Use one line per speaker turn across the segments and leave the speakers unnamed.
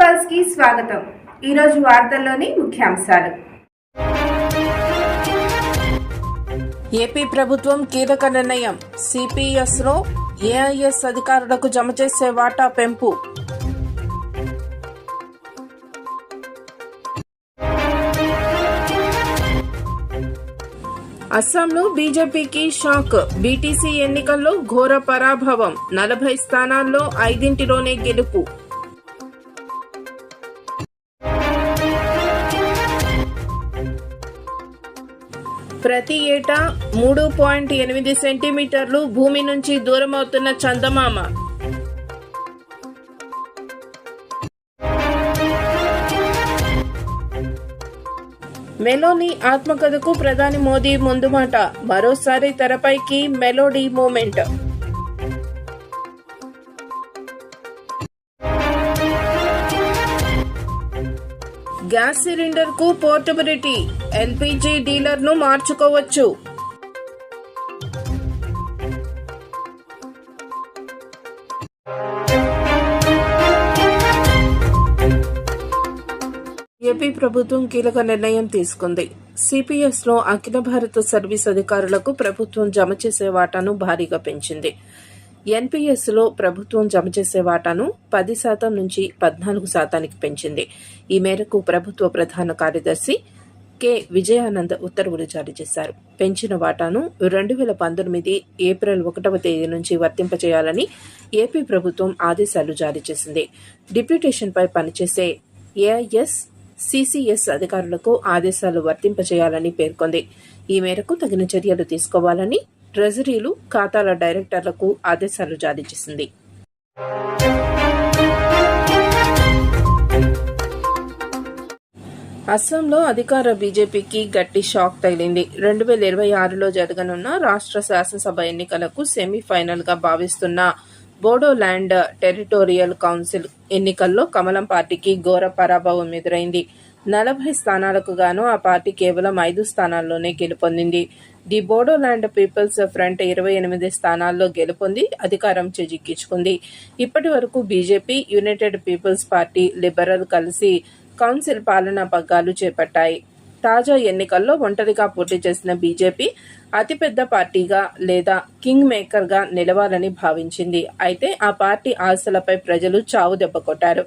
పల్స్కి స్వాగతం. ఈరోజు వార్తల్లోని ముఖ్యాంశాలు.
ఏపీ ప్రభుత్వం కీలక నిర్ణయం. సిపిఎస్లో ఏఐఎస్ అధికారులకు జమ చేసే వాటా పెంపు. అస్సాంలో బీజేపీకి షాక్. బీటీసీ ఎన్నికల్లో ఘోర పరాభవం. నలభై స్థానాల్లో ఐదింటిలోనే గెలుపు. ప్రతి ఏటా మూడు పాయింట్ ఎనిమిది సెంటీమీటర్లు భూమి నుంచి దూరమవుతున్న చందమామ. మెలోని ఆత్మకథకు ప్రధాని మోదీ ముందు మాట. మరోసారి తెరపైకి మెలోడీ మూమెంట్. గ్యాస్ సిలిండర్కు పోర్టబిలిటీ ఎల్పిజి డీలర్ను మార్చుకోవచ్చు. ఏపీ ప్రభుత్వం కీలక నిర్ణయం తీసుకుంది. సిపిఎస్లో అఖిల భారత సర్వీస్ అధికారులకు ప్రభుత్వం జమ చేసే వాటాను భారీగా పెంచింది. ఎన్పిఎస్లో ప్రభుత్వం జమ చేసే వాటాను పది శాతం నుంచి పద్నాలుగు శాతానికి పెంచింది. ఈ మేరకు ప్రభుత్వ ప్రధాన కార్యదర్శి కె. విజయానంద్ ఉత్తర్వులు జారీ చేశారు. పెంచిన వాటాను రెండు వేల పంతొమ్మిది ఏప్రిల్ ఒకటవ తేదీ నుంచి వర్తింపచేయాలని ఏపీ ప్రభుత్వం ఆదేశాలు జారీ చేసింది. డిప్యూటేషన్పై పనిచేసే ఏఐఎస్ సిసిఎస్ అధికారులకు ఆదేశాలు వర్తింపచేయాలని పేర్కొంది. ఈ మేరకు తగిన చర్యలు తీసుకోవాలని ట్రెజరీలు ఖాతాల డైరెక్టర్లకు ఆదేశాలు జారీ చేసింది. అస్సాంలో అధికార బీజేపీకి గట్టి షాక్ తగిలింది. రెండు వేల ఇరవై ఆరులో జరగనున్న రాష్ట్ర శాసనసభ ఎన్నికలకు సెమీఫైనల్గా భావిస్తున్న బోడోల్యాండ్ టెరిటోరియల్ కౌన్సిల్ ఎన్నికల్లో కమలం పార్టీకి ఘోర పరాభవం ఎదురైంది. నలభై స్థానాలకు గాను ఆ పార్టీ కేవలం ఐదు స్థానాల్లోనే గెలుపొందింది. ది బోడోల్యాండ్ పీపుల్స్ ఫ్రంట్ ఇరవై ఎనిమిది స్థానాల్లో గెలుపొంది అధికారం చేజిక్కించుకుంది. ఇప్పటి వరకు BJP United People's Party Liberal కలిసి కౌన్సిల్ పాలనా పగ్గాలు చేపట్టాయి. తాజా ఎన్నికల్లో ఒంటరిగా పోటీ చేసిన బీజేపీ అతిపెద్ద పార్టీగా లేదా కింగ్ మేకర్గా నిలవాలని భావించింది. అయితే ఆ పార్టీ ఆశలపై ప్రజలు చావు దెబ్బ కొట్టారు.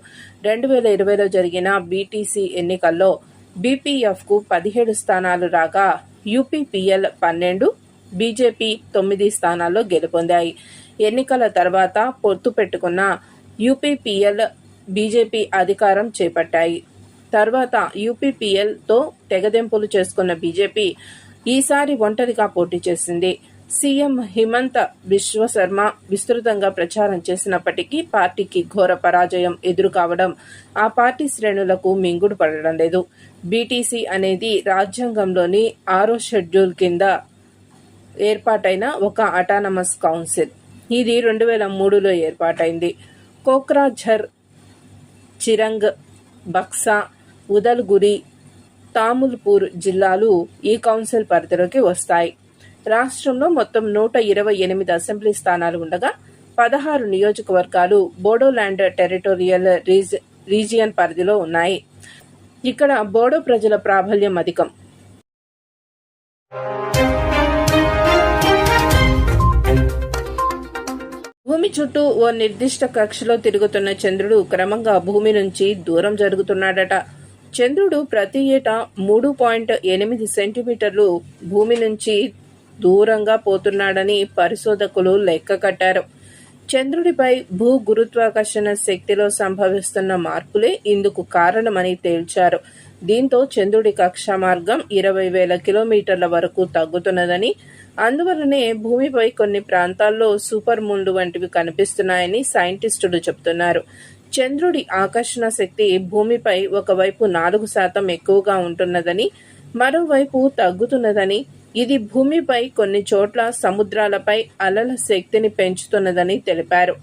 రెండు వేల ఇరవైలో జరిగిన బీటీసీ ఎన్నికల్లో బీపీఎఫ్కు పదిహేడు స్థానాలు రాగా యూపీపీఎల్ పన్నెండు బీజేపీ తొమ్మిది స్థానాల్లో గెలుపొందాయి. ఎన్నికల తర్వాత పొత్తు పెట్టుకున్న యూపీపీఎల్ బీజేపీ అధికారం చేపట్టాయి. తర్వాత యూపీపీఎల్తో తెగదెంపులు చేసుకున్న బీజేపీ ఈసారి ఒంటరిగా పోటీ చేసింది. సీఎం హిమంత విశ్వశర్మ విస్తృతంగా ప్రచారం చేసినప్పటికీ పార్టీకి ఘోర పరాజయం ఎదురుకావడం ఆ పార్టీ శ్రేణులకు మింగుడు పడడం లేదు. బీటీసీ అనేది రాజ్యాంగంలోని ఆరో షెడ్యూల్ కింద ఏర్పాటైన ఒక అటానమస్ కౌన్సిల్ ఇది రెండు వేల మూడులో ఏర్పాటైంది. కోక్రాఝర్ చిరంగ్ బక్సా ఉదల్గురి తాముల్పూర్ జిల్లాలు ఈ కౌన్సిల్ పరిధిలోకి వస్తాయి. రాష్ట్రంలో మొత్తం నూట ఇరవై ఎనిమిది అసెంబ్లీ స్థానాలు ఉండగా పదహారు నియోజకవర్గాలు బోడోల్యాండ్ టెరిటోరియల్ రీజ్ రీజియన్ పరిధిలో ఉన్నాయి. ఇక్కడ బోడో ప్రజల ప్రాబల్యం అధికం. భూమి చుట్టూ ఓ నిర్దిష్ట కక్షలో తిరుగుతున్న చంద్రుడు క్రమంగా భూమి నుంచి దూరం జరుగుతున్నాడట. చంద్రుడు ప్రతి ఏటా మూడు పాయింట్ ఎనిమిది సెంటీమీటర్లు భూమి నుంచి దూరంగా పోతున్నాడని పరిశోధకులు లెక్క కట్టారు. చంద్రుడిపై భూ గురుత్వాకర్షణ శక్తిలో సంభవిస్తున్న మార్పులే ఇందుకు కారణమని తేల్చారు. దీంతో చంద్రుడి కక్ష మార్గం ఇరవై వేల కిలోమీటర్ల వరకు తగ్గుతున్నదని అందువలనే భూమిపై కొన్ని ప్రాంతాల్లో సూపర్ మూన్లు వంటివి కనిపిస్తున్నాయని సైంటిస్టులు చెబుతున్నారు. చంద్రుడి ఆకర్షణ శక్తి భూమిపై ఒకవైపు నాలుగు శాతం ఎక్కువగా ఉంటున్నదని మరోవైపు తగ్గుతున్నదని ఇది భూమిపై కొన్ని చోట్ల సముద్రాలపై అలల శక్తిని పెంచుతున్నదని తెలిపారు.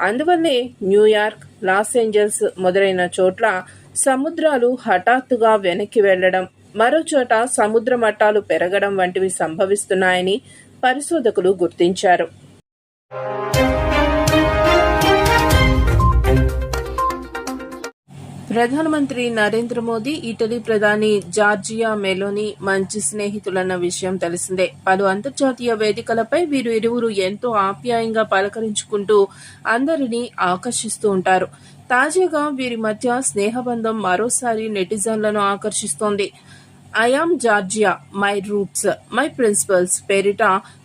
అందువల్లే న్యూయార్క్ లాస్ ఏంజల్స్ మొదలైన చోట్ల సముద్రాలు హఠాత్తుగా వెనక్కి వెళ్ళడం మరోచోట సముద్ర మట్టాలు పెరగడం వంటివి సంభవిస్తున్నాయని పరిశోధకులు గుర్తించారు. ప్రధానమంత్రి నరేంద్ర మోదీ ఇటలీ ప్రధాని జార్జియా మెలోని మంచి స్నేహితులన్న విషయం తెలిసిందే. పలు అంతర్జాతీయ వేదికలపై వీరు ఇరువురు ఎంతో ఆప్యాయంగా పలకరించుకుంటూ అందరినీ ఆకర్షిస్తూ ఉంటారు. తాజాగా వీరి మధ్య స్నేహబంధం మరోసారి నెటిజన్లను ఆకర్షిస్తోంది. I am Giorgia my roots my principles పేరిట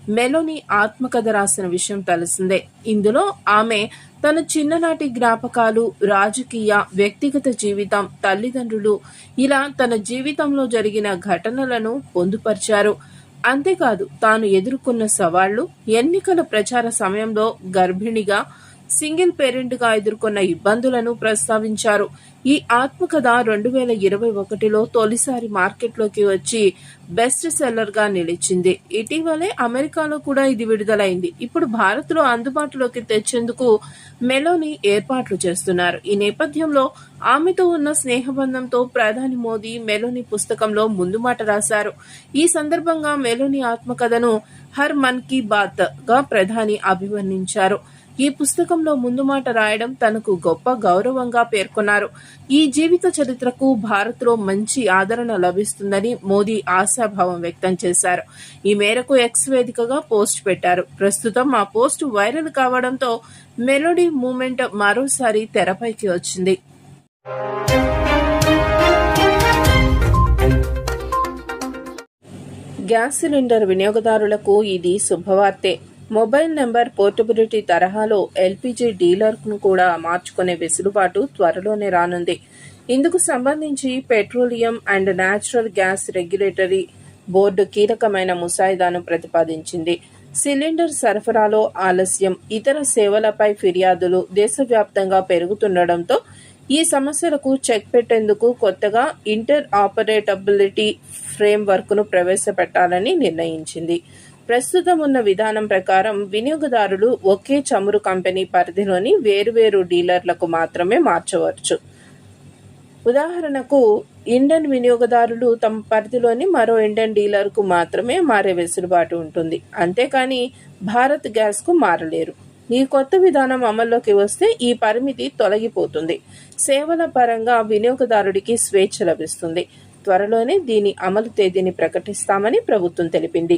మెలోని ఆత్మకథ రాసిన విషయం తెలిసిందే. ఇందులో ఆమె తన చిన్ననాటి జ్ఞాపకాలు రాజకీయ వ్యక్తిగత జీవితం తల్లిదండ్రులు ఇలా తన జీవితంలో జరిగిన ఘటనలను పొందుపరిచారు. అంతేకాదు తాను ఎదుర్కొన్న సవాళ్ళు ఎన్నికల ప్రచార సమయంలో గర్భిణిగా సింగిల్ పేరెంట్గా ఎదుర్కొన్న ఇబ్బందులను ప్రస్తావించారు. ఈ ఆత్మకథ రెండు వేల ఇరవై ఒకటిలో తొలిసారి మార్కెట్లోకి వచ్చి బెస్ట్ సెల్లర్గా నిలిచింది. ఇటీవలే అమెరికాలో కూడా ఇది విడుదలైంది. ఇప్పుడు భారత్లో అందుబాటులోకి తెచ్చేందుకు మెలోని ఏర్పాట్లు చేస్తున్నారు. ఈ నేపథ్యంలో ఆమెతో ఉన్న స్నేహబంధంతో ప్రధాని మోదీ మెలోని పుస్తకంలో ముందు మాట రాశారు. ఈ సందర్భంగా మెలోని ఆత్మకథను హర్ మన్ కీ బాత్గా ప్రధాని అభివర్ణించారు. ఈ పుస్తకంలో ముందు మాట రాయడం తనకు గొప్ప గౌరవంగా పేర్కొన్నారు. ఈ జీవిత చరిత్రకు భారత్లో మంచి ఆదరణ లభిస్తుందని మోదీ ఆశాభావం వ్యక్తం చేశారు. ఈ మేరకు ఎక్స్ వేదికగా పోస్ట్ పెట్టారు. ప్రస్తుతం ఆ పోస్ట్ వైరల్ కావడంతో మెలోడీ మూమెంట్ మరోసారి తెరపైకి వచ్చింది. గ్యాస్ సిలిండర్ వినియోగదారులకు ఇది శుభవార్తే. మొబైల్ నెంబర్ పోర్టబిలిటీ తరహాలో ఎల్పీజీ డీలర్ను కూడా మార్చుకునే వెసులుబాటు త్వరలోనే రానుంది. ఇందుకు సంబంధించి petroleum and natural gas regulatory board కీలకమైన ముసాయిదాను ప్రతిపాదించింది. సిలిండర్ సరఫరాలో ఆలస్యం ఇతర సేవలపై ఫిర్యాదులు దేశవ్యాప్తంగా పెరుగుతుండటంతో ఈ సమస్యలకు చెక్ పెట్టేందుకు కొత్తగా ఇంటర్ ఆపరేటబిలిటీ ఫ్రేమ్వర్క్ను ప్రవేశపెట్టాలని నిర్ణయించింది. ప్రస్తుతం ఉన్న విధానం ప్రకారం వినియోగదారులు ఒకే చమురు కంపెనీ పరిధిలోని వేరువేరు డీలర్లకు మాత్రమే మార్చవచ్చు. ఉదాహరణకు ఇండియన్ వినియోగదారులు తమ పరిధిలోని మరో ఇండియన్ డీలర్కు మాత్రమే మారే వెసులుబాటు ఉంటుంది. అంతేకాని భారత్ గ్యాస్కు మారలేరు. ఈ కొత్త విధానం అమల్లోకి వస్తే ఈ పరిమితి తొలగిపోతుంది. సేవల పరంగా వినియోగదారుడికి స్వేచ్ఛ లభిస్తుంది. త్వరలోనే దీని అమలు తేదీని ప్రకటిస్తామని ప్రభుత్వం తెలిపింది.